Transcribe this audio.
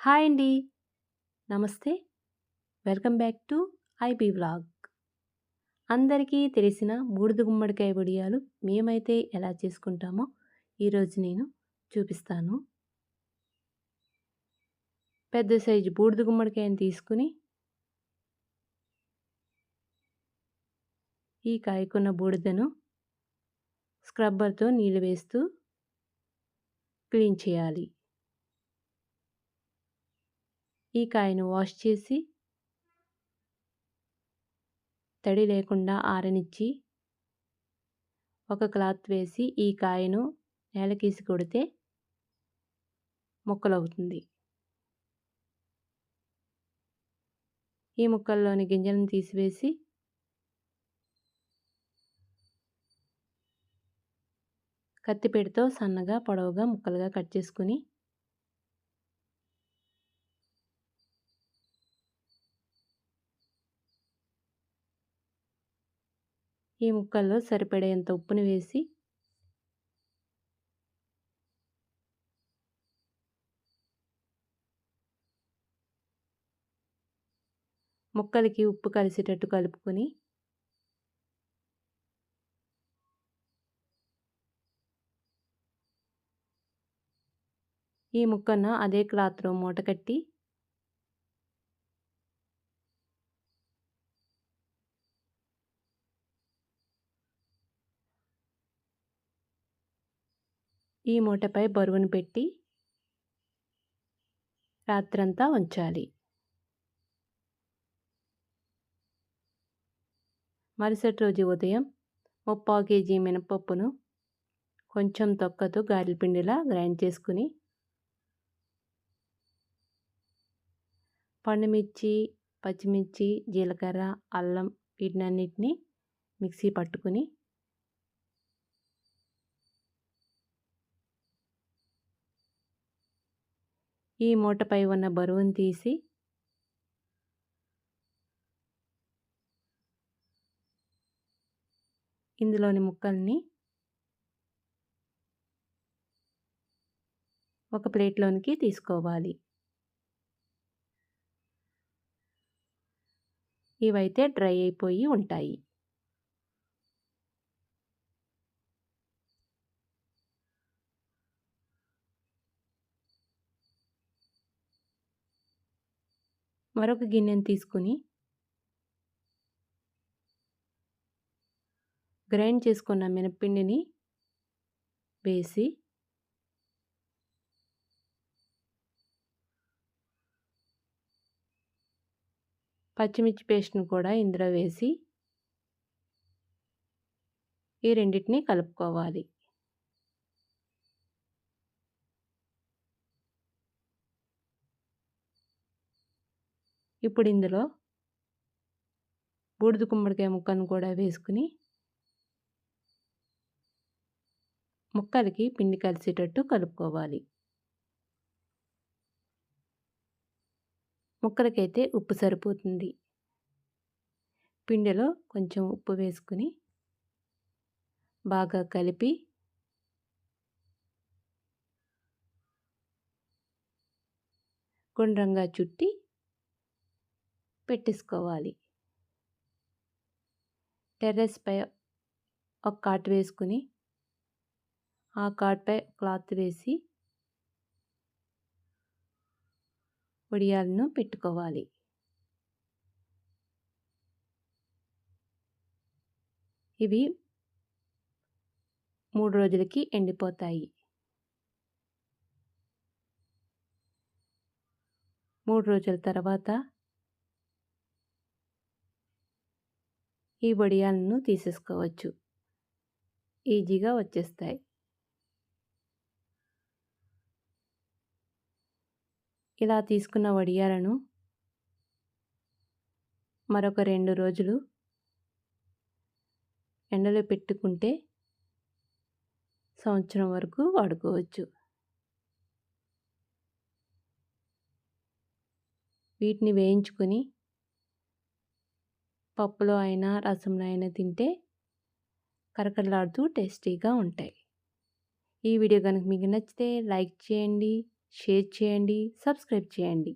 Hi అండి. నమస్తే. Welcome back to I వ్లాగ్. అందరికీ తెలిసిన బూడిద గుమ్మడికాయ వడియాలు మేమైతే ఎలా చేసుకుంటామో ఈరోజు నేను చూపిస్తాను. పెద్ద సైజు బూడిద గుమ్మడికాయని తీసుకొని ఈ కాయకున్న బూడిదను స్క్రబ్బర్‌తో నీళ్ళు వేస్తూ క్లీన్ చేయాలి. ఈ కాయను వాష్ చేసి తడి లేకుండా ఆరనిచ్చి ఒక క్లాత్ వేసి ఈ కాయను నేలకేసి కొడితే ముక్కలవుతుంది. ఈ ముక్కల్లోని గింజలను తీసివేసి కత్తిపీటతో సన్నగా, పొడవుగా ముక్కలుగా కట్ చేసుకొని ఈ ముక్కల్లో సరిపడేంత ఉప్పుని వేసి ముక్కలకి ఉప్పు కలిసేటట్టు కలుపుకొని ఈ ముక్కను అదే క్లాత్‌లో మూటకట్టి ఈ మూటపై బరువును పెట్టి రాత్రంతా ఉంచాలి. మరుసటి రోజు ఉదయం ముప్పావు కేజీ మినపప్పును కొంచెం తొక్కతో గారెల పిండిలా గ్రైండ్ చేసుకుని పండుమిర్చి, పచ్చిమిర్చి, జీలకర్ర, అల్లం వీటినన్నిటిని మిక్సీ పట్టుకుని ఈ మూటపై ఉన్న బరువును తీసి ఇందులోని ముక్కల్ని ఒక ప్లేట్‌లోనికి తీసుకోవాలి. ఇవైతే డ్రై అయిపోయి ఉంటాయి. మరొక గిన్నెను తీసుకొని గ్రైండ్ చేసుకున్న మినప్పిండిని వేసి పచ్చిమిర్చి పేస్ట్‌ని కూడా ఇందులో వేసి ఈ రెండిటిని కలుపుకోవాలి. ఇప్పుడు ఇందులో బూడిద గుమ్మడికాయ ముక్కను కూడా వేసుకొని ముక్కలకి పిండి కలిసేటట్టు కలుపుకోవాలి. ముక్కలకైతే ఉప్పు సరిపోతుంది. పిండిలో కొంచెం ఉప్పు వేసుకొని బాగా కలిపి గుండ్రంగా చుట్టి పెట్టేసుకోవాలి. టెర్రస్‌పై ఒక కాట్ వేసుకొని ఆ కాట్‌పై క్లాత్ వేసి వడియాలను పెట్టుకోవాలి. ఇవి మూడు రోజులకి ఎండిపోతాయి. మూడు రోజుల తర్వాత ఈ వడియాలను తీసేసుకోవచ్చు. ఈజీగా వచ్చేస్తాయి. ఇలా తీసుకున్న వడియాలను మరొక రెండు రోజులు ఎండలో పెట్టుకుంటే సంవత్సరం వరకు వాడుకోవచ్చు. వీటిని వేయించుకొని పప్పులో అయినా, రసంలో అయినా తింటే కరకరలాడుతూ టేస్టీగా ఉంటాయి. ఈ వీడియో కనుక మీకు నచ్చితే లైక్ చేయండి. షేర్ చేయండి, సబ్స్క్రైబ్ చేయండి.